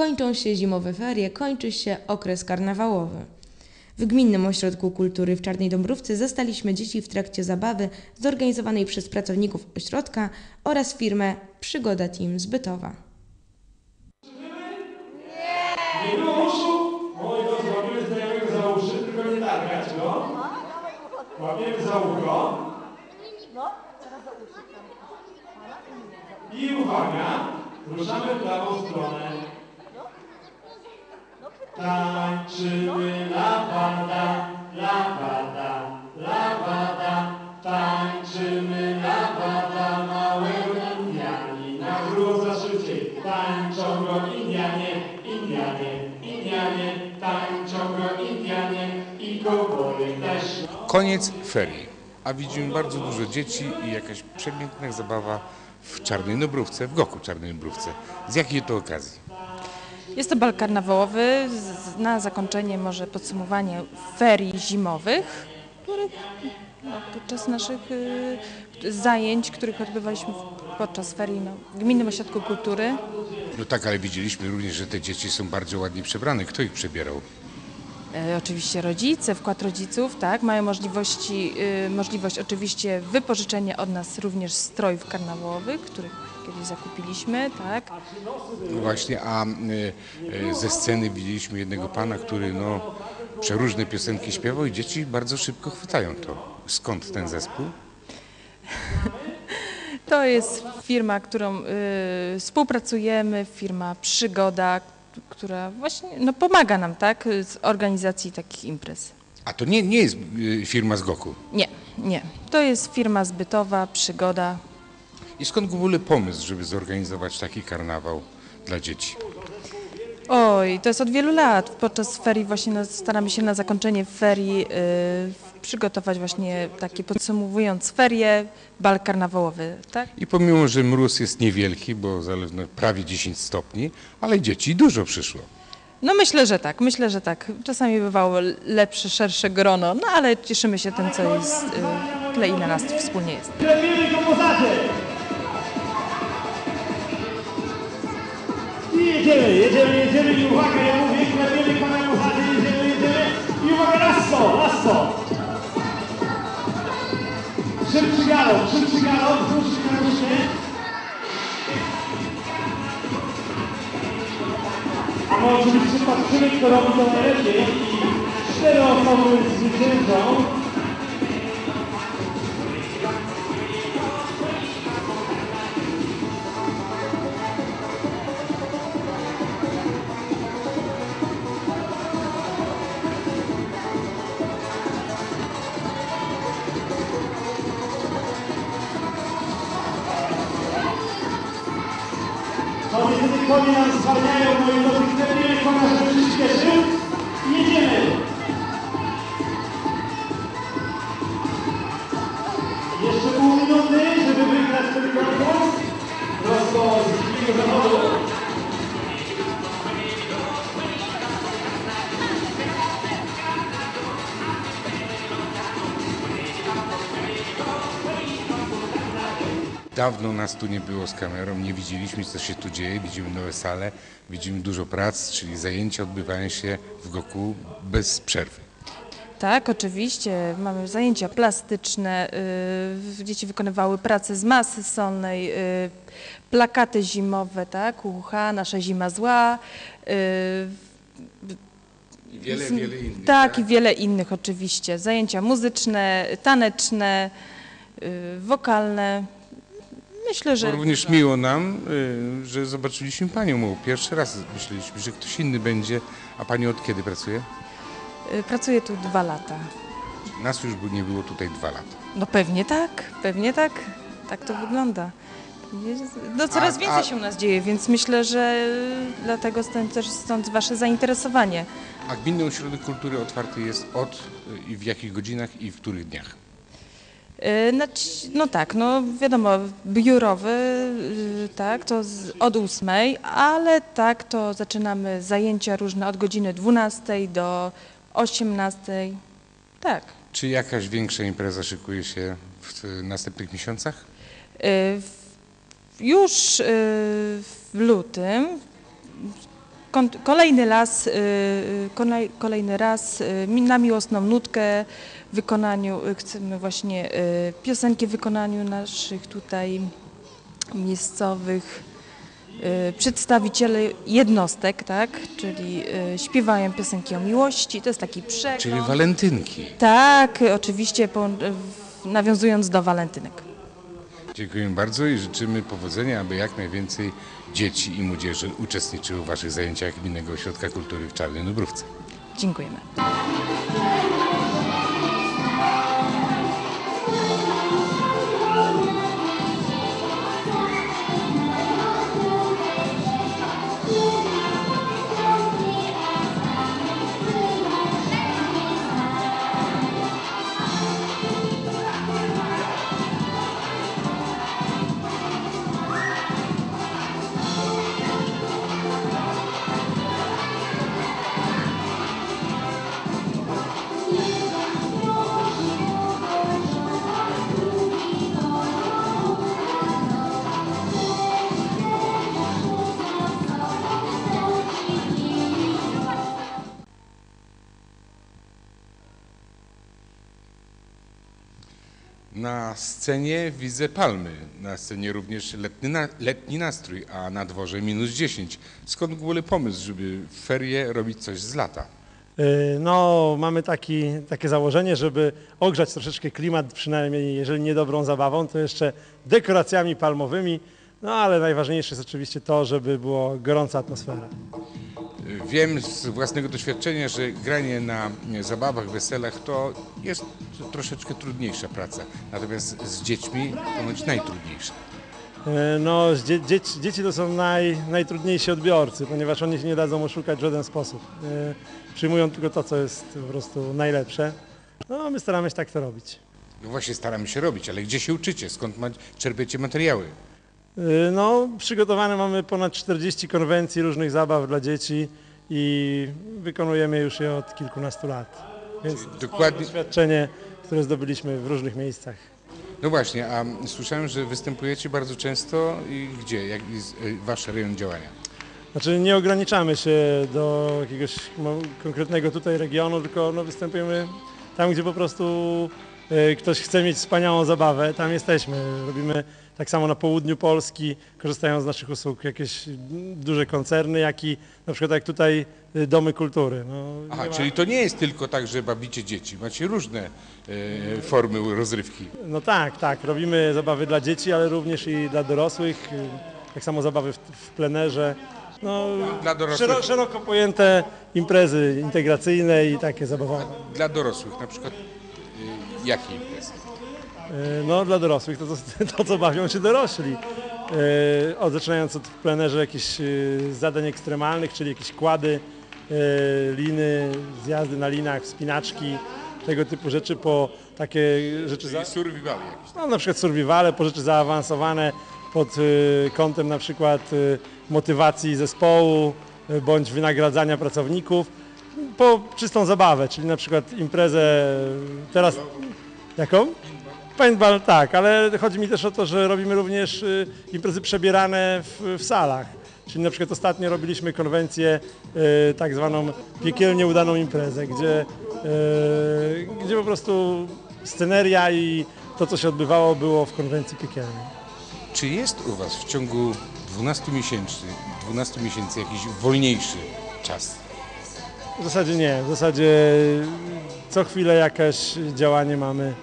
Kończą się zimowe ferie, kończy się okres karnawałowy. W Gminnym Ośrodku Kultury w Czarnej Dąbrówce zastaliśmy dzieci w trakcie zabawy zorganizowanej przez pracowników ośrodka oraz firmę Przygoda Team z Bytowa. Nie było uszu? Oj, to za uszy, tylko nie targać go. Łapiemy za ucho. I uwaga, ruszamy w prawą stronę. Tańczymy lawada, lawada, lawada. Tańczymy lawada, małego Indianina. Gruza szybciej, tańczą go Indianie, Indianie, Indianie. Tańczą go Indianie i kobory też. Koniec ferii, a widzimy bardzo dużo dzieci i jakaś przepiękna zabawa w Czarnej Nobrówce, w Goku Czarnej Nobrówce. Z jakiej to okazji? Jest to bal karnawałowy, na zakończenie może podsumowanie ferii zimowych, których no, podczas naszych y, zajęć, których odbywaliśmy podczas ferii no, w Gminnym Ośrodku Kultury. No tak, ale widzieliśmy również, że te dzieci są bardzo ładnie przebrane. Kto ich przebierał? E, oczywiście rodzice, wkład rodziców, tak, mają możliwości, y, możliwość oczywiście wypożyczenia od nas również strojów karnawałowych, których kiedyś zakupiliśmy, tak. No właśnie, a y, y, ze sceny widzieliśmy jednego pana, który no, przeróżne piosenki śpiewał i dzieci bardzo szybko chwytają to. Skąd ten zespół? To jest firma, którą y, współpracujemy, firma Przygoda, która właśnie no, pomaga nam tak, z organizacji takich imprez. A to nie, nie jest y, firma z Goku. Nie, nie. To jest firma zbytowa, Przygoda. I skąd w ogóle pomysł, żeby zorganizować taki karnawał dla dzieci? Oj, to jest od wielu lat. Podczas ferii właśnie staramy się na zakończenie ferii y, przygotować właśnie takie podsumowując ferie, bal karnawałowy, tak? I pomimo, że mróz jest niewielki, bo zależno prawie 10 stopni, ale dzieci dużo przyszło. No myślę, że tak, myślę, że tak. Czasami bywało lepsze, szersze grono, no ale cieszymy się tym, co jest, y, tyle ile nas wspólnie jest. I jedziemy, jedziemy, jedziemy A może oczywiście patrzymy, kto robi to najlepiej i cztery osoby zwyciężą. Konie nam zwalniają, moi drodzy, klepimy konia, żeby przyspieszył. I jedziemy. Jeszcze pół minuty, żeby wygrać ten konkurs. Prosto z drugiego Dawno nas tu nie było z kamerą, nie widzieliśmy, co się tu dzieje. Widzimy nowe sale, widzimy dużo prac, czyli zajęcia odbywają się w Goku bez przerwy. Tak, oczywiście. Mamy zajęcia plastyczne. y, dzieci wykonywały pracę z masy solnej, y, plakaty zimowe, tak, ucha, nasza zima zła. y, Wiele, z- wiele innych. Tak, i wiele innych oczywiście. Zajęcia muzyczne, taneczne, wokalne. Myślę, że również miło nam, y, że zobaczyliśmy Panią. Bo Pierwszy raz myśleliśmy, że ktoś inny będzie. A Pani od kiedy pracuje? y, pracuję tu dwa lata. Nas już by nie było tutaj dwa lata. No pewnie tak, pewnie tak. Tak to wygląda. No coraz A- więcej a- się u nas dzieje, więc myślę, że dlatego stąd też stąd wasze zainteresowanie. A Gminny Ośrodek Kultury otwarty jest od y, i w jakich godzinach i w których dniach? Y, znaczy- No tak, no wiadomo, biurowy, y, tak, to od ósmej, ale tak, to zaczynamy zajęcia różne od godziny 12 do 18. Tak. Czy jakaś większa impreza szykuje się w następnych miesiącach? Y, Już w lutym kolejny raz, y, y, kolej, kolejny raz y, na miłosną nutkę w wykonaniu, chcemy właśnie piosenki w wykonaniu naszych tutaj miejscowych przedstawicieli jednostek, tak, czyli śpiewają piosenki o miłości, to jest taki przegląd. Czyli walentynki. Tak, oczywiście nawiązując do walentynek. Dziękuję bardzo i życzymy powodzenia, aby jak najwięcej dzieci i młodzieży uczestniczyło w Waszych zajęciach Gminnego Ośrodka Kultury w Czarnej Dubrówce. Dziękujemy. Na scenie widzę palmy, na scenie również letni, na, letni nastrój, a na dworze minus 10. Skąd w ogóle pomysł, żeby w ferie robić coś z lata? Y, No, mamy taki, takie założenie, żeby ogrzać troszeczkę klimat, przynajmniej jeżeli nie dobrą zabawą, to jeszcze dekoracjami palmowymi. No ale najważniejsze jest oczywiście to, żeby była gorąca atmosfera. Wiem z własnego doświadczenia, że granie na zabawach, weselach to jest troszeczkę trudniejsza praca. Natomiast z dziećmi ponoć najtrudniejsza. Y, No, dzie, dzieci, dzieci to są naj, najtrudniejsi odbiorcy, ponieważ oni się nie dadzą oszukać w żaden sposób. Y, Przyjmują tylko to, co jest po prostu najlepsze. No, my staramy się tak to robić. No właśnie staramy się robić, ale gdzie się uczycie? Skąd czerpiecie materiały? Y, No, przygotowane mamy ponad 40 konwencji różnych zabaw dla dzieci i wykonujemy już je od kilkunastu lat. Więc Dokładnie. doświadczenie, które zdobyliśmy w różnych miejscach. No właśnie, a słyszałem, że występujecie bardzo często i gdzie? Jak jest y, wasz rejon działania? Znaczy nie ograniczamy się do jakiegoś konkretnego tutaj regionu, tylko no, występujemy tam, gdzie po prostu y, ktoś chce mieć wspaniałą zabawę, tam jesteśmy. Robimy tak samo na południu Polski, korzystają z naszych usług jakieś duże koncerny, jak i na przykład jak tutaj y, domy kultury. No, Aha, ma- czyli to nie jest tylko tak, że bawicie dzieci, macie różne e, formy rozrywki. No tak, tak. Robimy zabawy dla dzieci, ale również i dla dorosłych. y, Tak samo zabawy w, w plenerze. No, Dla dorosłych. szero, szeroko pojęte imprezy integracyjne i takie zabawowe. Dla dorosłych na przykład y, jakie imprezy? Y, No dla dorosłych to, to, co bawią się dorośli. Y, Od, zaczynając od plenerze jakichś y, zadań ekstremalnych, czyli jakieś kłady, liny, zjazdy na linach, wspinaczki, tego typu rzeczy po takie rzeczy za, Czyli survivaly jakieś. No, na przykład survivale, po rzeczy zaawansowane pod kątem na przykład motywacji zespołu bądź wynagradzania pracowników, po czystą zabawę, czyli na przykład imprezę teraz... Jaką? Paintball tak, ale chodzi mi też o to, że robimy również y, imprezy przebierane w, w salach. Czyli na przykład ostatnio robiliśmy konwencję y, tak zwaną piekielnie udaną imprezę, gdzie, y, gdzie po prostu sceneria i to, co się odbywało, było w konwencji piekielnej. Czy jest u was w ciągu 12 miesięcy, 12 miesięcy jakiś wolniejszy czas? W zasadzie nie, w zasadzie co chwilę jakieś działanie mamy.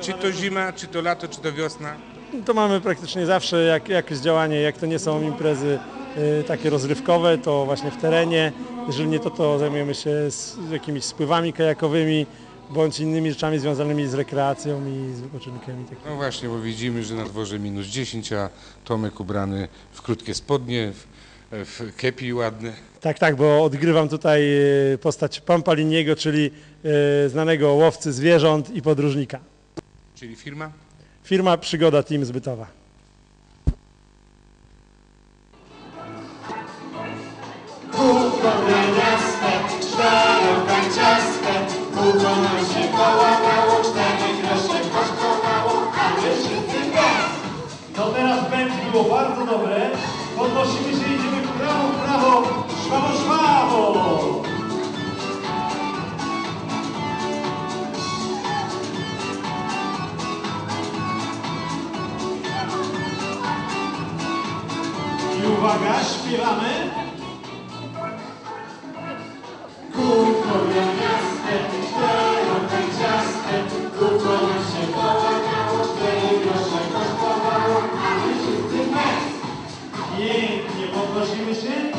Czy to zima, czy to lato, czy to wiosna? To mamy praktycznie zawsze jak, jakieś działanie, jak to nie są imprezy y, takie rozrywkowe, to właśnie w terenie. Jeżeli nie to, to zajmujemy się z jakimiś spływami kajakowymi bądź innymi rzeczami związanymi z rekreacją i z wypoczynkiem. i takim. No właśnie, bo widzimy, że na dworze minus 10, a Tomek ubrany w krótkie spodnie, w, w kepi ładne. Tak, tak, bo odgrywam tutaj y, postać Pampaliniego, czyli y, znanego łowcy zwierząt i podróżnika. Czyli firma? Firma Przygoda Team Zbytowa. To teraz będzie było bardzo dobre. Podnosimy się, idziemy w prawo, w prawo. Trwało Uwaga, śpiewamy. Kurko graniaste, cztero kanciaste, kurko nam się połakało, cztery grosze kosztowało, a my wszyscy bez. Pięknie podnosimy się